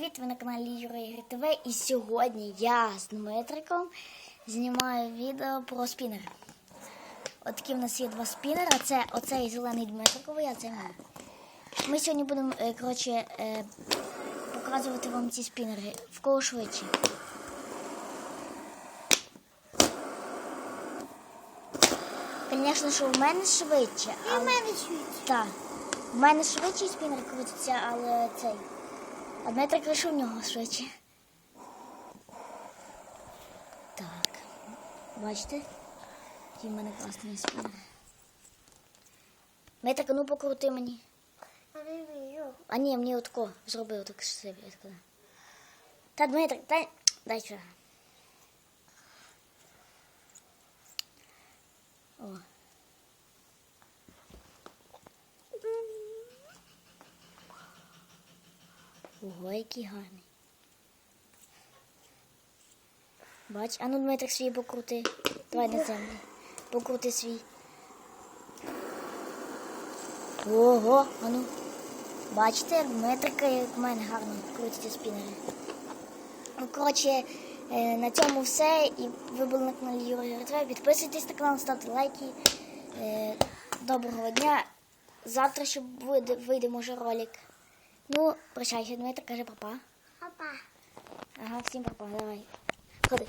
привіт! Ви на каналі Юра Ігри ТВ і сьогодні я з Дмитриком знімаю відео про спінери. От такі в нас є два спінера. Це оцей зелений Дмитриковий, а це мій. Ми сьогодні будемо е, коротше, е, показувати вам ці спінери в кого швидше. Звісно, що в мене швидше. І в мене швидше. так. В мене швидший спінер крутиться, але цей. А Дмитрик лише в нього швидше. Так. Бачите? Який в мене класний спінер. Дмитрик, ну покрути мені. А ні, мені отко зробив так собі. Та Дмитрик, дай, дай сюди. О. Ого, який гарний. Бач, а ну Дмитрик свій покрути. Давай на землю. Покрути свій. Ого, а ну. Бачите, Дмитрика, як в мене гарно крутяться спінери. Ну, коротше, е, на цьому все. І ви були на каналі Юра Ретве. Підписуйтесь на канал, ставте лайки. Е, Доброго дня. Завтра ще вийде може ролик. Ну, прощайся, Дмитрик, каже папа. Папа. Ага, всім папа, давай.